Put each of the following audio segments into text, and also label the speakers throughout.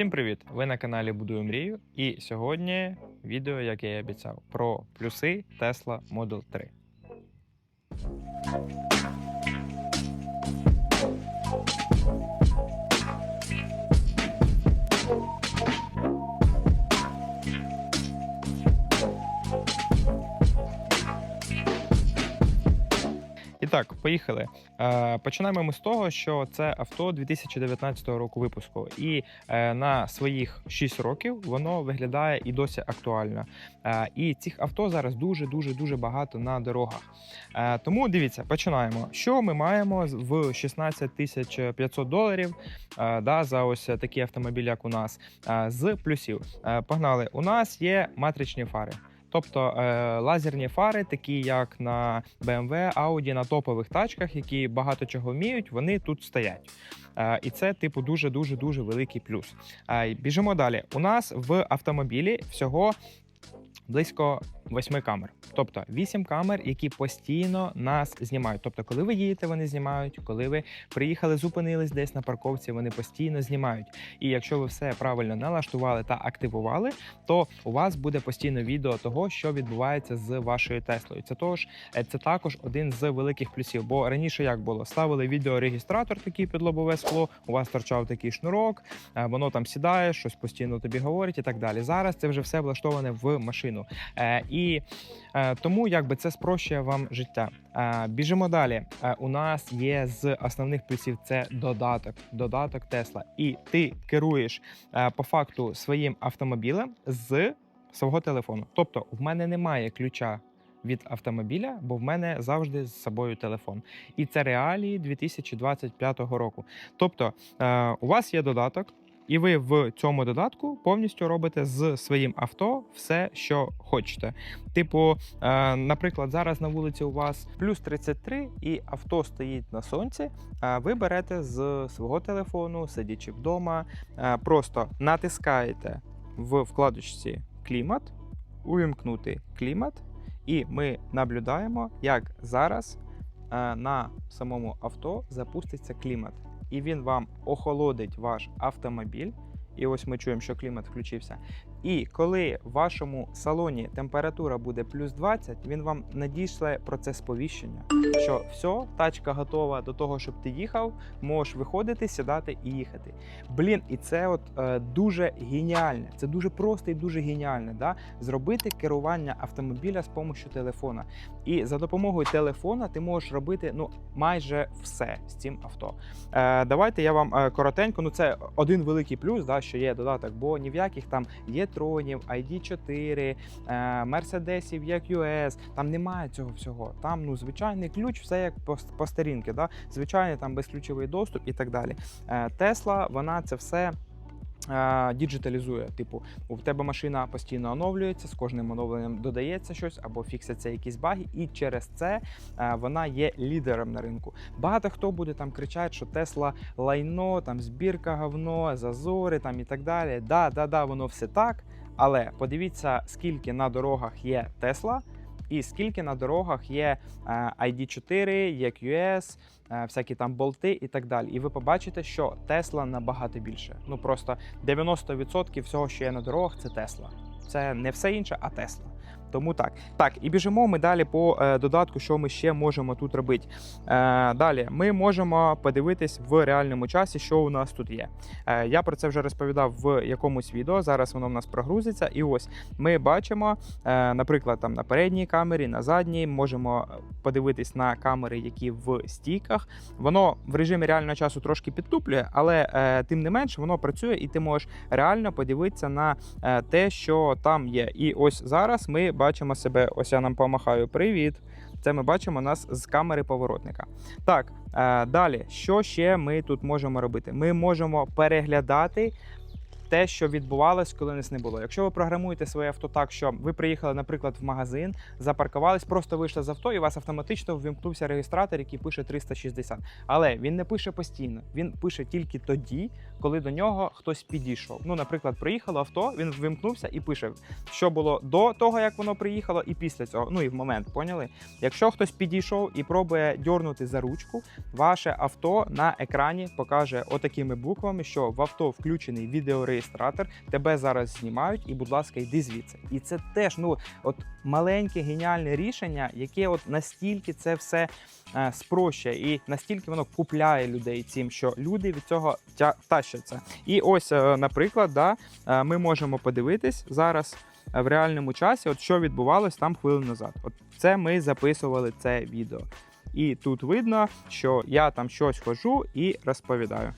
Speaker 1: Всім привіт! Ви на каналі Будую мрію. І сьогодні відео, як я і обіцяв, про плюси Tesla Model 3. І так, поїхали. Е, починаємо ми з того, що це авто 2019 року випуску, і е, на своїх 6 років воно виглядає і досі актуально. Е, і цих авто зараз дуже дуже дуже багато на дорогах. Тому дивіться, починаємо. Що ми маємо в 16 тисяч 500 доларів да, за ось такий автомобіль, як у нас, з плюсів. Погнали. У нас є матричні фари. Тобто е, лазерні фари, такі як на BMW, Audi, на топових тачках, які багато чого вміють, вони тут стоять. Е, і це, типу, дуже дуже дуже великий плюс. Е, біжимо далі. У нас в автомобілі всього близько 8 камер. Тобто 8 камер, які постійно нас знімають. Тобто, коли ви їдете, вони знімають. Коли ви приїхали, зупинились десь на парковці, вони постійно знімають. І якщо ви все правильно налаштували та активували, то у вас буде постійно відео того, що відбувається з вашою Теслою. Це тож е, це також один з великих плюсів. Бо раніше як було, ставили відеорегістратор, такий під лобове скло. У вас торчав такий шнурок, е, воно там сідає, щось постійно тобі говорить і так далі. Зараз це вже все влаштоване в машину. Е, І е, тому якби це спрощує вам життя. Е, Біжимо далі. Е, У нас є з основних плюсів це додаток, додаток Тесла. І ти керуєш по факту своїм автомобілем з свого телефону. Тобто, в мене немає ключа. Від автомобіля, бо в мене завжди з собою телефон, і це реалії 2025 року. Тобто, у вас є додаток, і ви в цьому додатку повністю робите з своїм авто все, що хочете. Типу, е, наприклад, зараз на вулиці у вас плюс 33 і авто стоїть на сонці. Ви берете з свого телефону, сидячи вдома, е, просто натискаєте в вкладочці клімат, увімкнути клімат, і ми наблюдаємо, як зараз е, на самому авто запуститься клімат, і він вам охолодить ваш автомобіль. І ось ми чуємо, що клімат включився. І коли в вашому салоні температура буде плюс 20, він вам надійшле про це сповіщення, що все, тачка готова до того, щоб ти їхав, можеш виходити, сідати і їхати. Блін, і це от е, дуже геніальне. Це дуже просто і дуже геніальне. Да? Зробити керування автомобіля з допомогою телефона. І за допомогою телефона ти можеш робити ну майже все з цим авто. Е, давайте я вам е, коротенько. Ну це один великий плюс, да, що є додаток, бо ні в яких там є тронів, ID4, е, Мерседесів, як US, там немає цього всього. Там ну звичайний ключ, все як по, по старінки, да? звичайний там безключовий доступ і так далі. Е, Тесла, вона це все. Діджиталізує, типу, у тебе машина постійно оновлюється, з кожним оновленням додається щось або фіксяться якісь баги, і через це вона є лідером на ринку. Багато хто буде там кричати, що Тесла лайно, там збірка говно, зазори там і так далі. Да, да, да, воно все так. Але подивіться, скільки на дорогах є Тесла, і скільки на дорогах є е, ID4, EQS, QS, всякі там болти і так далі. І ви побачите, що Тесла набагато більше. Ну просто 90% всього, що є на дорогах, це Тесла. Це не все інше, а Тесла. Тому так. Так, і біжимо ми далі по е, додатку, що ми ще можемо тут робити. Е, далі ми можемо подивитись в реальному часі, що у нас тут є. Е, я про це вже розповідав в якомусь відео. Зараз воно в нас прогрузиться. І ось ми бачимо, наприклад, там на передній камері, на задній, можемо подивитись на камери, які в стійках. Воно в режимі реального часу трошки підтуплює, але тим не менш воно працює, і ти можеш реально подивитися на те, що там є. І ось зараз ми бачимо себе. Ось я нам помахаю. Привіт! Це ми бачимо нас з камери поворотника. Так, е, далі, що ще ми тут можемо робити? Ми можемо переглядати. Те, що відбувалось, коли нас не було. Якщо ви програмуєте своє авто так, що ви приїхали, наприклад, в магазин, запаркувались, просто вийшли з авто, і у вас автоматично ввімкнувся реєстратор, який пише 360. Але він не пише постійно. Він пише тільки тоді, коли до нього хтось підійшов. Ну, наприклад, приїхало авто, він ввімкнувся і пише, що було до того, як воно приїхало, і після цього. Ну і в момент, поняли? Якщо хтось підійшов і пробує дьорнути за ручку, ваше авто на екрані покаже отакими буквами, що в авто включений відеореєстратор, реєстратор, тебе зараз знімають, і, будь ласка, йди звідси. І це теж ну, от маленьке геніальне рішення, яке от настільки це все е, спрощує, і настільки воно купляє людей цим, що люди від цього тя- тащаться. І ось, е, наприклад, да, е, ми можемо подивитись зараз е, в реальному часі, от що відбувалось там хвилину назад. От це ми записували це відео. І тут видно, що я там щось хожу і розповідаю.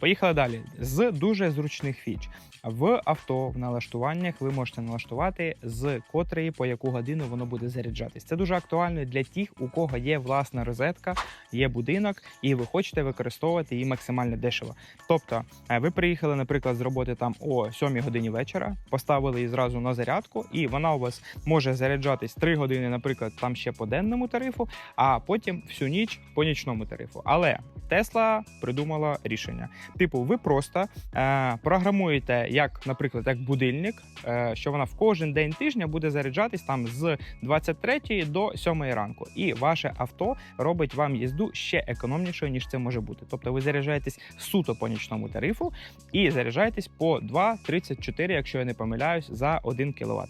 Speaker 1: Поїхали далі з дуже зручних фіч. В авто в налаштуваннях ви можете налаштувати з котрої по яку годину воно буде заряджатись. Це дуже актуально для тих, у кого є власна розетка, є будинок, і ви хочете використовувати її максимально дешево. Тобто, е, ви приїхали, наприклад, з роботи там о 7 годині вечора, поставили її зразу на зарядку, і вона у вас може заряджатись 3 години, наприклад, там ще по денному тарифу, а потім всю ніч по нічному тарифу. Але Тесла придумала рішення. Типу, ви просто е, програмуєте, як, наприклад, як будильник, е, що вона в кожен день тижня буде заряджатись там з 23 до 7 ранку. І ваше авто робить вам їзду ще економнішою, ніж це може бути. Тобто ви заряджаєтесь суто по нічному тарифу і заряджаєтесь по 2,34, якщо я не помиляюсь, за 1 кВт.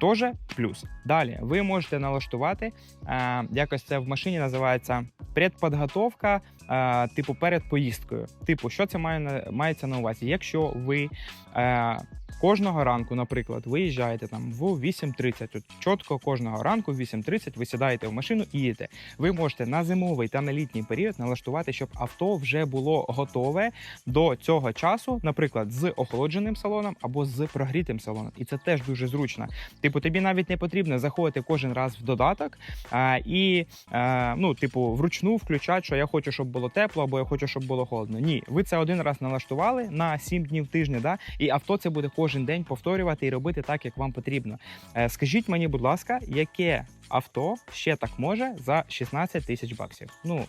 Speaker 1: Тоже плюс. Далі ви можете налаштувати е, якось це в машині називається предподготовка, е, типу перед поїздкою. Типу, що це має мається на увазі? Якщо ви е, кожного ранку, наприклад, виїжджаєте там в 8.30, от чітко кожного ранку в 8.30 ви сідаєте в машину і їдете. Ви можете на зимовий та на літній період налаштувати, щоб авто вже було готове до цього часу, наприклад, з охолодженим салоном або з прогрітим салоном. І це теж дуже зручно. Типу, тобі навіть не потрібно заходити кожен раз в додаток а, і, а, ну, типу, вручну включати, що я хочу, щоб було тепло, або я хочу, щоб було холодно. Ні, ви це один раз налаштували на 7 днів тижня, да, і авто це буде кожен день повторювати і робити так, як вам потрібно. Е, Скажіть мені, будь ласка, яке авто ще так може за 16 тисяч баксів? Ну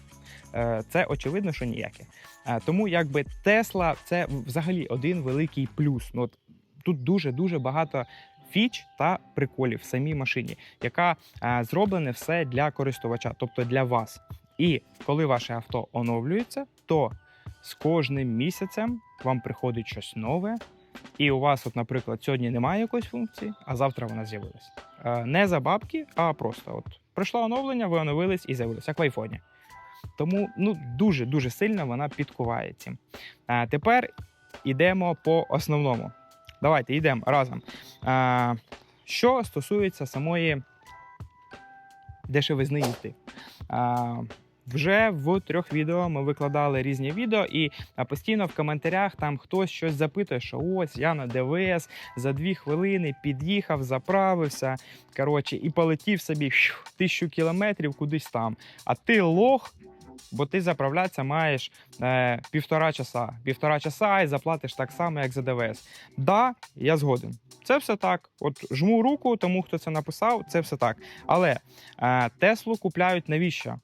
Speaker 1: е, це очевидно, що ніяке. Е, Тому якби Тесла це взагалі один великий плюс. Ну, от тут дуже дуже багато фіч та приколів в самій машині, яка е, зроблене все для користувача, тобто для вас. І коли ваше авто оновлюється, то з кожним місяцем вам приходить щось нове. І у вас, от, наприклад, сьогодні немає якоїсь функції, а завтра вона з'явилась. Е, Не за бабки, а просто от прийшло оновлення, ви оновились і з'явилось, як в айфоні. Тому ну дуже дуже сильно вона підкуває цим. А тепер йдемо по основному. Давайте йдемо разом. А, що стосується самої дешевизни їзди. Вже в трьох відео ми викладали різні відео, і постійно в коментарях там хтось щось запитує, що ось я на ДВС за дві хвилини під'їхав, заправився. Коротше, і полетів собі тисячу кілометрів кудись там. А ти лох, бо ти заправлятися маєш е, півтора часа. Півтора часа і заплатиш так само, як за ДВС. Да, я згоден. Це все так. От жму руку тому, хто це написав, це все так. Але е, Теслу купляють навіщо?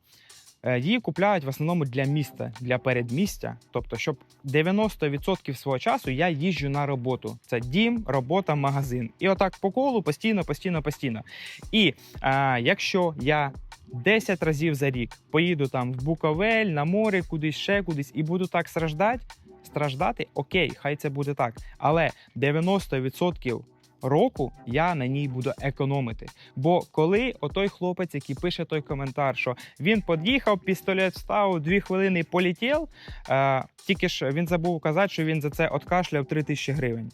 Speaker 1: Е, Її купляють в основному для міста, для передмістя. Тобто, щоб 90% свого часу я їжджу на роботу. Це дім, робота, магазин. І отак по колу постійно, постійно, постійно. І е, якщо я 10 разів за рік поїду там в Буковель, на море, кудись ще кудись, і буду так страждати, страждати, окей, хай це буде так. Але 90% року я на ній буду економити. Бо коли отой хлопець, який пише той коментар, що він під'їхав, пістолет встав, дві хвилини і полетів, е, тільки ж він забув казати, що він за це откашляв 3 тисячі гривень.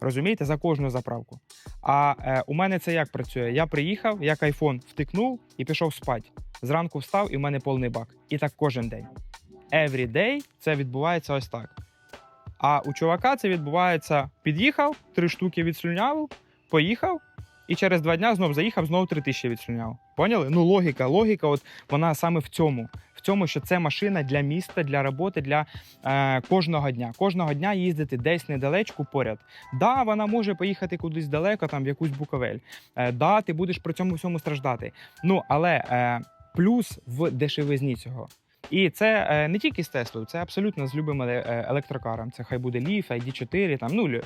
Speaker 1: Розумієте, за кожну заправку. А е, у мене це як працює? Я приїхав, як айфон втикнув і пішов спати. Зранку встав, і в мене повний бак. І так кожен день. Every day це відбувається ось так. А у чувака це відбувається: під'їхав, три штуки відслюнявив, поїхав, і через два дня знов заїхав, знов три тисячі відслюняв. Поняли? Ну, логіка, логіка, от вона саме в цьому. В цьому, що це машина для міста, для роботи, для е, кожного дня. Кожного дня їздити десь недалечку поряд. Да, вона може поїхати кудись далеко, там в якусь буковель. Е, да, ти будеш при цьому всьому страждати. Ну але е, плюс в дешевизні цього. І це е, не тільки з Теслою, це абсолютно з любим е, електрокаром. Це хай буде Leaf, ID4, там ну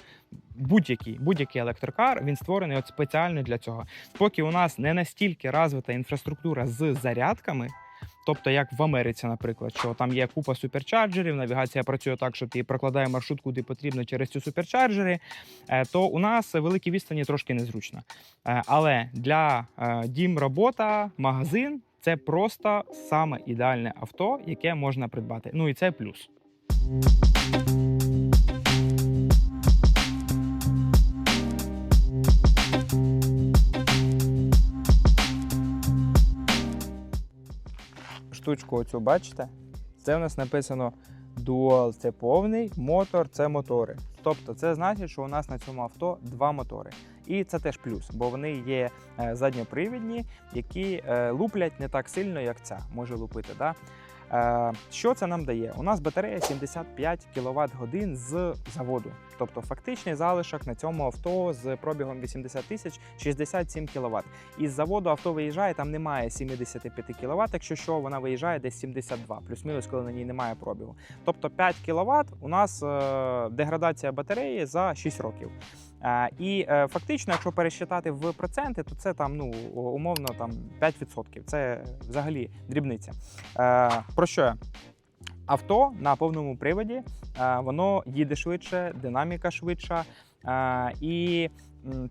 Speaker 1: будь-який будь-який електрокар. Він створений от спеціально для цього. Поки у нас не настільки розвита інфраструктура з зарядками. Тобто, як в Америці, наприклад, що там є купа суперчарджерів, навігація працює так, що ти прокладає маршрут, куди потрібно через ці суперчарджери, е, то у нас великі відстані трошки незручно. Але для дім робота, магазин це просто саме ідеальне авто, яке можна придбати. Ну і це плюс. Штучку оцю бачите? Це у нас написано Dual, це повний, мотор це мотори. Тобто це значить, що у нас на цьому авто два мотори. І це теж плюс, бо вони є е, задньопривідні, які е, луплять не так сильно, як ця може лупити. Да? Е, Що це нам дає? У нас батарея 75 кВт годин з заводу. Тобто фактичний залишок на цьому авто з пробігом 80 тисяч 67 кВт. Із заводу авто виїжджає, там немає 75 кВт, якщо що, вона виїжджає десь 72, плюс-мінус, коли на ній немає пробігу. Тобто 5 кВт у нас деградація батареї за 6 років. І е, фактично, якщо пересчитати в проценти, то це там ну умовно там 5%. Це взагалі дрібниця. Е, Про що я? Авто на повному приводі, е, воно їде швидше, динаміка швидша. Е, І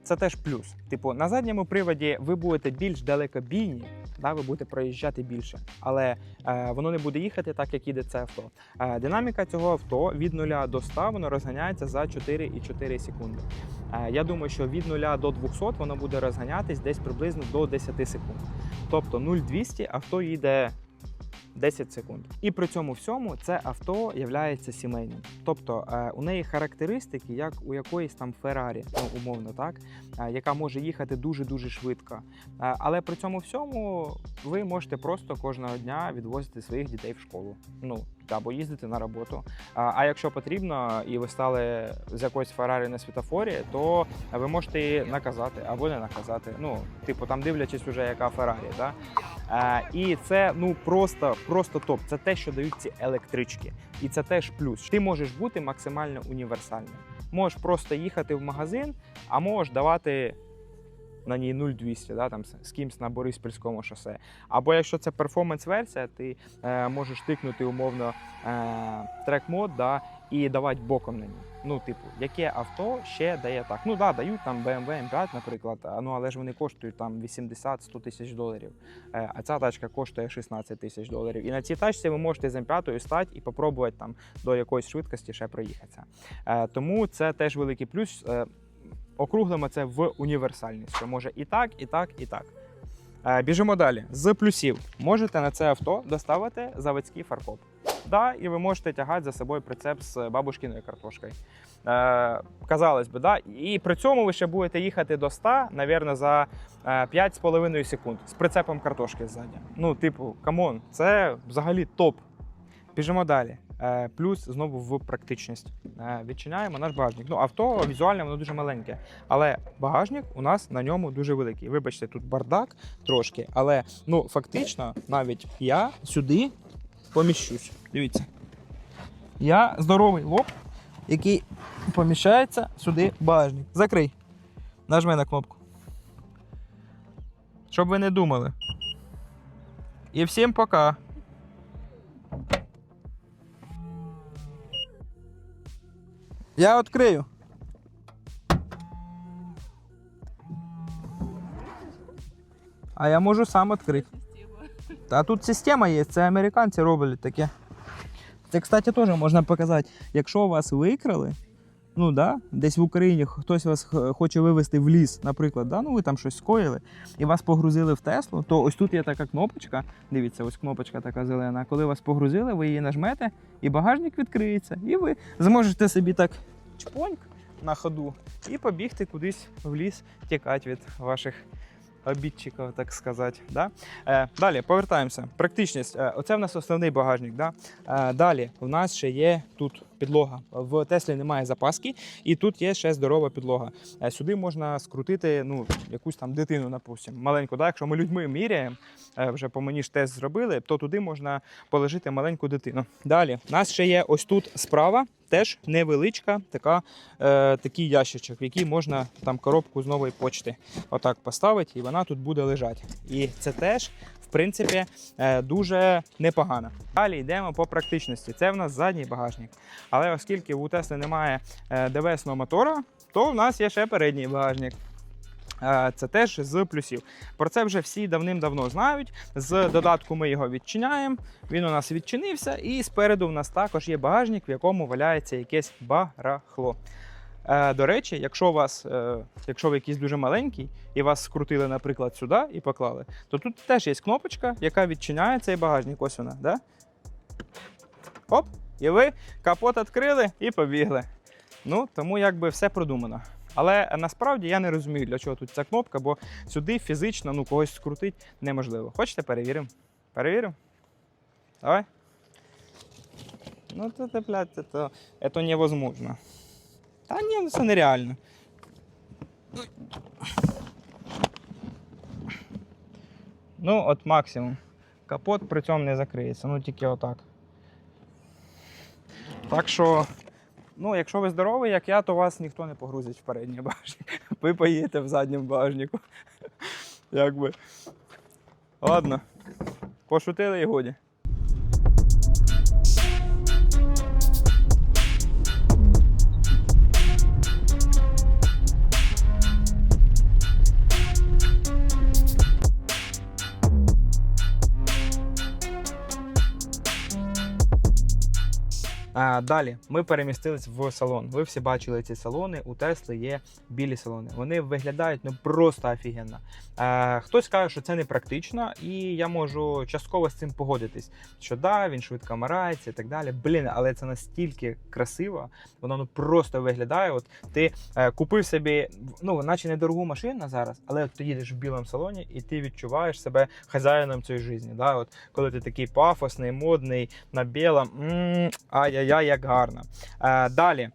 Speaker 1: це теж плюс. Типу, на задньому приводі ви будете більш далекобійні, да, ви будете проїжджати більше, але е, воно не буде їхати так, як їде це авто. Е, Динаміка цього авто від 0 до 100 воно розганяється за 4,4 секунди. Е, Я думаю, що від 0 до 200 воно буде розганятись десь приблизно до 10 секунд. Тобто 0,200 авто їде 10 секунд. І при цьому всьому це авто є сімейним. Тобто е, у неї характеристики, як у якоїсь там Феррарі, ну умовно так, е, яка може їхати дуже-дуже швидко. Е, але при цьому всьому ви можете просто кожного дня відвозити своїх дітей в школу. Ну або їздити на роботу. А, якщо потрібно, і ви стали з якоїсь Феррарі на світофорі, то ви можете наказати або не наказати. Ну, типу, там дивлячись уже, яка Феррарі. Да? А, і це ну просто, просто топ. Це те, що дають ці електрички. І це теж плюс. Ти можеш бути максимально універсальним. Можеш просто їхати в магазин, а можеш давати. На ній 0200, да, там з- кимсь на Бориспільському шосе. Або якщо це перформанс-версія, ти е, можеш тикнути умовно е, трек-мод да, і давати боком на ній. Ну, типу, яке авто ще дає так? Ну да, дають там BMW M5, наприклад, ну але ж вони коштують там 80-100 тисяч доларів. Е, а ця тачка коштує 16 тисяч доларів. І на цій тачці ви можете з М5 стати і попробувати там до якоїсь швидкості ще проїхатися. Е, тому це теж великий плюс. Е, округлимо це в універсальність, що може і так, і так, і так. Е, Біжимо далі. З плюсів можете на це авто доставити заводський фаркоп. Да, і ви можете тягати за собою прицеп з бабушкиною картошкою. Е, казалось би, да. І при цьому ви ще будете їхати до 100, навірно, за е, 5,5 секунд з прицепом картошки ззаді. Ну, типу, камон, це взагалі топ. Біжимо далі. Е, Плюс знову в практичність. Е, Відчиняємо наш багажник. Ну, авто візуально воно дуже маленьке, але багажник у нас на ньому дуже великий. Вибачте, тут бардак трошки, але ну фактично навіть я сюди поміщусь. Дивіться. Я здоровий лоб, який поміщається сюди багажник. Закрий. Нажми на кнопку. Щоб ви не думали. І всім пока. Я відкрию. А я можу сам відкрити. Та тут система є, це американці роблять таке. Це, кстати, теж можна показати. Якщо вас викрали, ну да, десь в Україні хтось вас хоче вивезти в ліс, наприклад, да, ну ви там щось скоїли, і вас погрузили в Теслу, то ось тут є така кнопочка. Дивіться, ось кнопочка така зелена. Коли вас погрузили, ви її нажмете, і багажник відкриється. І ви зможете собі так чпоньк на ходу і побігти кудись в ліс, тікати від ваших обідчиків, так сказати. Да? Е, далі повертаємося. Практичність. Е, оце в нас основний багажник. Да? Е, далі в нас ще є тут підлога. В Теслі немає запаски, і тут є ще здорова підлога. Е, сюди можна скрутити ну, якусь там дитину, напустимо, маленьку. Да? Якщо ми людьми міряємо, е, вже по мені ж тест зробили, то туди можна положити маленьку дитину. Далі, у нас ще є ось тут справа. Теж невеличка така, е, такий ящичок, в який можна там коробку з нової почти отак поставити, і вона тут буде лежати. І це теж
Speaker 2: в принципі, е, дуже непогана. Далі йдемо по практичності. Це в нас задній багажник. Але оскільки у Тесли немає е, ДВСного мотора, то в нас є ще передній багажник. Е, Це теж з плюсів. Про це вже всі давним-давно знають. З додатку ми його відчиняємо. Він у нас відчинився, і спереду в нас також є багажник, в якому валяється якесь барахло. Е, До речі, якщо у вас, е, якщо ви якийсь дуже маленький і вас скрутили, наприклад, сюди і поклали, то тут теж є кнопочка, яка відчиняє цей багажник. Ось вона, да? Оп, і ви капот відкрили і побігли. Ну, тому якби все продумано. Але насправді я не розумію, для чого тут ця кнопка, бо сюди фізично ну, когось скрутити неможливо. Хочете, перевіримо? Перевіримо? Давай. Ну, це, блядь, це невозможно. Та ні, ну це нереально. Ну, от максимум. Капот при цьому не закриється, ну тільки отак. Так що, ну, якщо ви здоровий, як я, то вас ніхто не погрузить в передній багажник. Ви поїдете в задньому багажнику. Якби. Ладно. Пошутили і годі. Далі ми перемістились в салон. Ви всі бачили ці салони. У Тесли є білі салони. Вони виглядають ну просто офігенно. А, хтось каже, що це не практично, і я можу частково з цим погодитись. Що да, він швидко марається і так далі. Блін, але це настільки красиво, воно ну просто виглядає. От ти е, купив собі, ну наче недорогу машину зараз, але от ти їдеш в білому салоні, і ти відчуваєш себе хазяїном цієї житті. Да? От коли ти такий пафосний, модний на білому, ай-яй-яй, як гарно. Е, далі.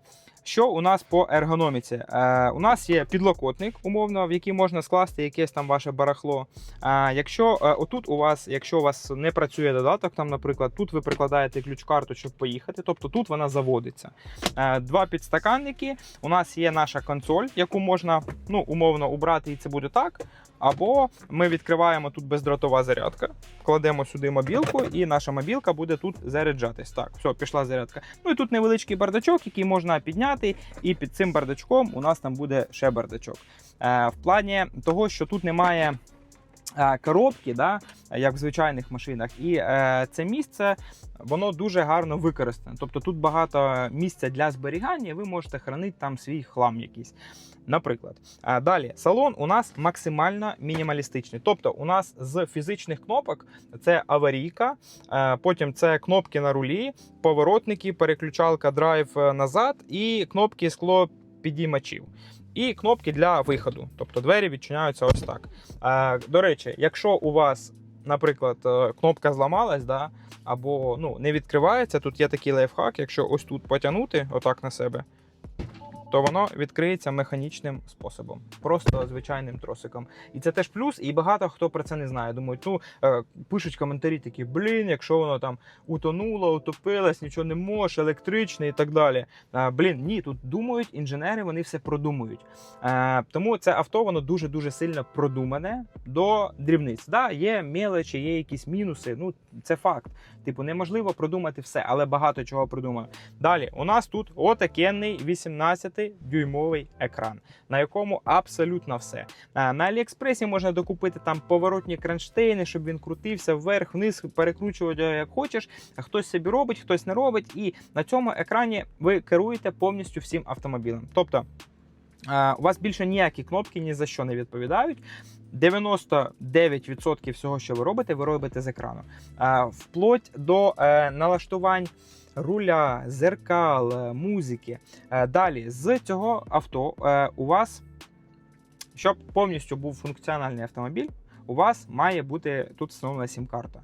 Speaker 2: Що у нас по ергономіці? Е, у нас є підлокотник, умовно, в який можна скласти якесь там ваше барахло. Е, якщо е, отут у вас, якщо у вас не працює додаток, там, наприклад, тут ви прикладаєте ключ-карту, щоб поїхати, тобто тут вона заводиться. Е, два підстаканники. У нас є наша консоль, яку можна ну, умовно убрати, і це буде так. Або ми відкриваємо тут бездротова зарядка, кладемо сюди мобілку, і наша мобілка буде тут заряджатись. Так, все, пішла зарядка. Ну і тут невеличкий бардачок, який можна підняти, і під цим бардачком у нас там буде ще бардачок. Е, в плані того, що тут немає. Е, Коробки, да, як в звичайних машинах, і е, це місце воно дуже гарно використане. Тобто тут багато місця для зберігання, і ви можете хранити там свій хлам якийсь. Наприклад, А далі салон у нас максимально мінімалістичний. Тобто, у нас з фізичних кнопок це аварійка, е, потім це кнопки на рулі, поворотники, переключалка драйв е, назад і кнопки скло підіймачів. І кнопки для виходу. Тобто двері відчиняються ось так. До речі, якщо у вас, наприклад, е, кнопка зламалась, да, або ну, не відкривається, тут є такий лайфхак, якщо ось тут потягнути отак на себе, то воно відкриється механічним способом, просто звичайним тросиком. І це теж плюс, і багато хто про це не знає. Думають, ну е, пишуть коментарі такі: блін, якщо воно там утонуло, утопилось, нічого не може, електричне і так далі. Е, блін, ні, тут думають інженери, вони все продумують. Е, тому це авто воно дуже дуже сильно продумане до дрібниць. Да, є мелочі, є якісь мінуси. Ну це факт. Типу, неможливо продумати все, але багато чого продумано. Далі у нас тут отакенний 18-дюймовий екран, на якому абсолютно все. Е, На Аліекспресі можна докупити там поворотні кронштейни, щоб він крутився вверх, вниз, перекручувати як хочеш. Хтось собі робить, хтось не робить. І на цьому екрані ви керуєте повністю всім автомобілем. Тобто. е, У вас більше ніякі кнопки ні за що не відповідають. 99% всього, що ви робите, ви робите з екрану. Е, Вплоть до е, налаштувань руля, зеркал, е, музики. Е, Далі з цього авто е, у вас, щоб повністю був функціональний автомобіль, у вас має бути тут встановлена сім-карта.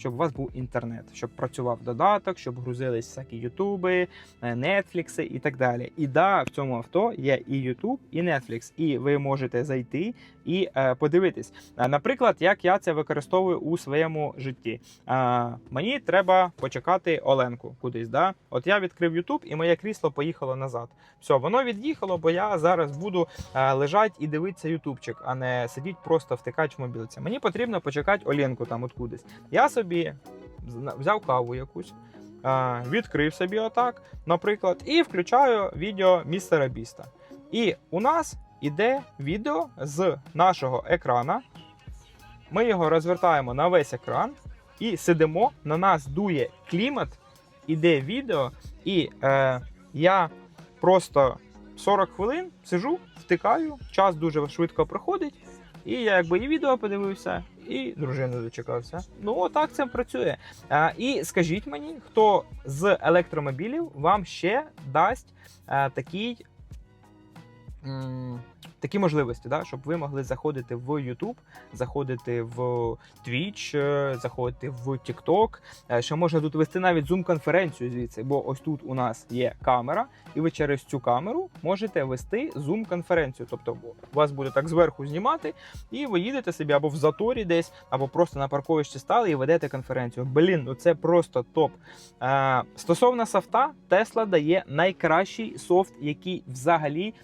Speaker 2: Щоб у вас був інтернет, щоб працював додаток, щоб грузились всякі ютуби, е, нетфлікси і так далі. І да, в цьому авто є і Ютуб, і Netflix, і ви можете зайти і е, подивитись. Наприклад, як я це використовую у своєму житті. Е, мені треба почекати Оленку кудись. Да? От я відкрив Ютуб, і моє крісло поїхало назад. Все, воно від'їхало, бо я зараз буду е, лежати і дивитися Ютубчик, а не сидіть просто втикач в мобілці. Мені потрібно почекати Оленку там от кудись. Я собі зна- взяв каву якусь. Відкрив собі отак, наприклад, і включаю відео містера Біста. І у нас іде відео з нашого екрана. Ми його розвертаємо на весь екран і сидимо. На нас дує клімат, іде відео, і е, я просто 40 хвилин сижу, втикаю, час дуже швидко проходить. І я якби і відео подивився, і дружину дочекався. Ну, отак це працює. А, і скажіть мені, хто з електромобілів вам ще дасть а, такий. м, Такі можливості, да, щоб ви могли заходити в YouTube, заходити в Twitch, е, заходити в TikTok, е, що можна тут вести навіть зум-конференцію звідси, бо ось тут у нас є камера, і ви через цю камеру можете вести зум-конференцію. Тобто вас буде так зверху знімати, і ви їдете собі або в заторі десь, або просто на парковищі стали і ведете конференцію. Блін, ну це просто топ. Е, стосовно софта, Tesla дає найкращий софт, який взагалі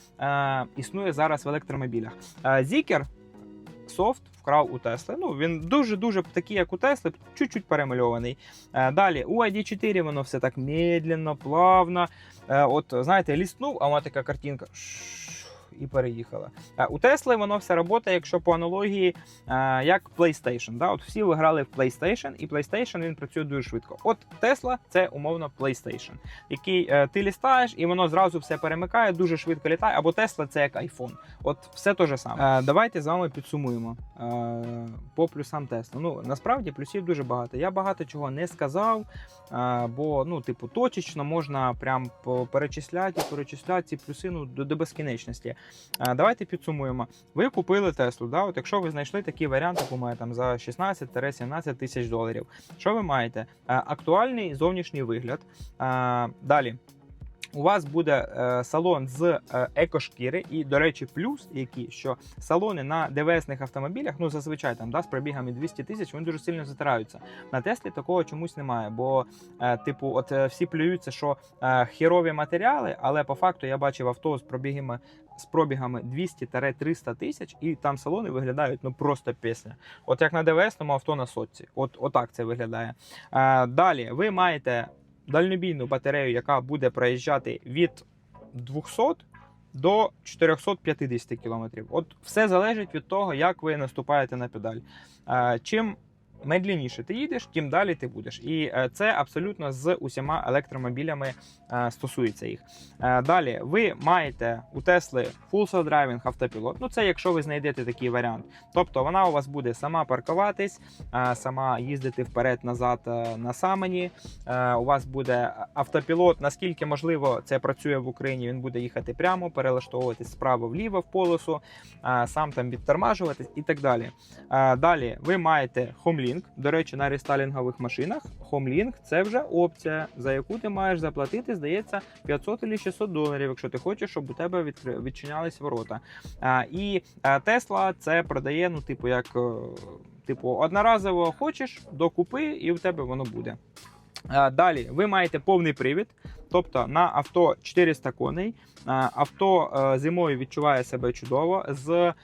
Speaker 2: існує зараз в електромобілях. Зікер софт вкрав у Тесли. Ну він дуже дуже такий, як у Тесли, чуть-чуть перемальований. Е, далі у ID4 воно все так медленно, плавно. Е, от знаєте, ліснув, а вона така картинка. І переїхала. Е, У Тесли воно все працює, якщо по аналогії, е, як PlayStation. Да? От всі ви грали в PlayStation, і PlayStation він працює дуже швидко. От Tesla це умовно PlayStation, який е, ти лістаєш, і воно зразу все перемикає, дуже швидко літає. Або Tesla це як iPhone. От все те же саме. Давайте з вами підсумуємо по плюсам Tesla. Ну насправді плюсів дуже багато. Я багато чого не сказав, бо ну, типу, точечно можна прям перечисляти і перечисляти ці плюси ну, до, до безкінечності. Давайте підсумуємо. Ви купили Теслу, да? От якщо ви знайшли такий варіант, як у мене там за 16-17 тисяч доларів. Що ви маєте? Актуальний зовнішній вигляд. Далі. У вас буде е, салон з е, екошкіри, і, до речі, плюс який, що салони на ДВСних автомобілях, ну зазвичай там да, з пробігами 200 тисяч, вони дуже сильно затираються. На Теслі такого чомусь немає. Бо, е, типу, от всі плюються, що хірові матеріали, але по факту я бачив авто з пробігами з пробігами 200-300 тисяч, і там салони виглядають ну просто пісня. От як на ДВСному авто на сотці. От отак це виглядає. Далі ви маєте дальнобійну батарею, яка буде проїжджати від 200 до 450 км. От все залежить від того, як ви наступаєте на педаль. Е, Чим медленніше ти їдеш, тим далі ти будеш. І е, це абсолютно з усіма електромобілями е, стосується їх. Е, Далі ви маєте у Тесли Full Self-Driving автопілот. Ну це якщо ви знайдете такий варіант. Тобто вона у вас буде сама паркуватись, сама їздити вперед-назад на самені. У вас буде автопілот, наскільки можливо це працює в Україні. Він буде їхати прямо, перелаштовуватись справа вліво в полосу, сам там відтормажуватись і так далі. Далі ви маєте Homelink. До речі, на рестайлінгових машинах Homelink – це вже опція, за яку ти маєш заплатити, здається, 500 чи 600 доларів, якщо ти хочеш, щоб у тебе відчинялись ворота. Е, І е, Tesla це продає, ну, типу, як е, типу, одноразово хочеш, докупи, і в тебе воно буде. Е, Далі ви маєте повний привід, тобто на авто 400 коней. Е, Авто е, зимою відчуває себе чудово. З е,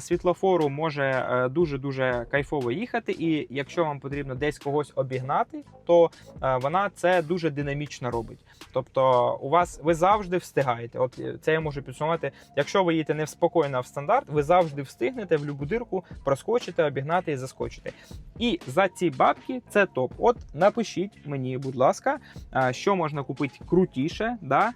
Speaker 2: світлофору може е, дуже-дуже кайфово їхати. І якщо вам потрібно десь когось обігнати, то е, вона це дуже динамічно робить. Тобто, у вас ви завжди встигаєте. От е, це я можу підсумувати. Якщо ви їдете не в спокійно а в стандарт, ви завжди встигнете в любу дирку проскочити, обігнати і заскочити. І за ці бабки це топ. От напишіть мені, будь ласка, що можна купити крутіше, да,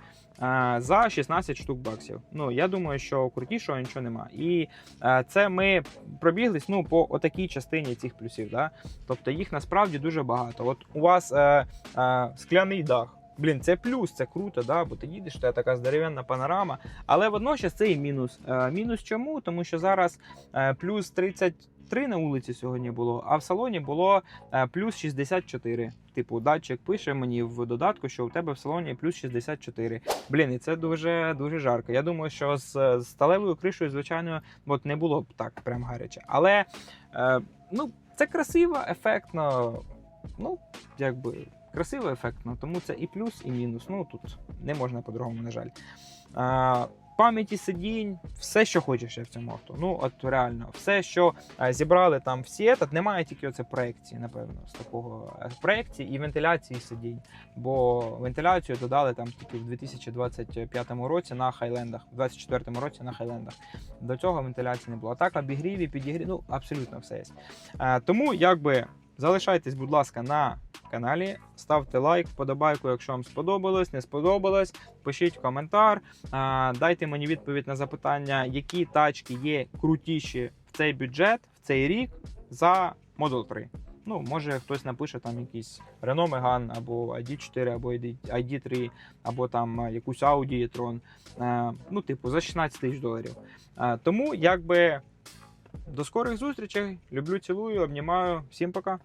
Speaker 2: за 16 штук баксів. Ну я думаю, що крутішого нічого нема. І е, це ми пробіглись ну, по отакій частині цих плюсів. Да? Тобто їх насправді дуже багато. От у вас е, е, скляний дах. Блін, це плюс, це круто, да? бо ти їдеш, це така здоровенна панорама. Але водночас це і мінус. Е, мінус чому? Тому що зараз е, плюс 30 63 на вулиці сьогодні було, а в салоні було е, плюс 64. Типу, датчик пише мені в додатку, що у тебе в салоні плюс 64. Блін, і це дуже дуже жарко. Я думаю, що з, сталевою кришею, звичайно, от не було б так прям гаряче. Але е, ну, це красиво, ефектно. Ну, якби красиво, ефектно, тому це і плюс, і мінус. Ну тут не можна по-другому, на жаль. Пам'яті сидінь, все, що хочеш я в цьому авто. Ну, от реально, все, що е, зібрали там всі етат, немає тільки оце проекції, напевно, з такого е, проекції і вентиляції сидінь. Бо вентиляцію додали там тільки в 2025 році на хайлендах, в 2024 році на хайлендах. До цього вентиляції не було. А так, обігріві, підігрів, ну абсолютно все є. Е, тому якби залишайтесь, будь ласка, на каналі, ставте лайк, вподобайку, якщо вам сподобалось, не сподобалось. Пишіть коментар, дайте мені відповідь на запитання, які тачки є крутіші в цей бюджет, в цей рік за Model 3. Ну, може хтось напише там якийсь Renault Megane, або ID4, або ID3, або там якусь Audi e-tron. Ну, типу, за 16 тисяч доларів. Тому якби до скорих зустрічей. Люблю, цілую, обнімаю. Всім пока.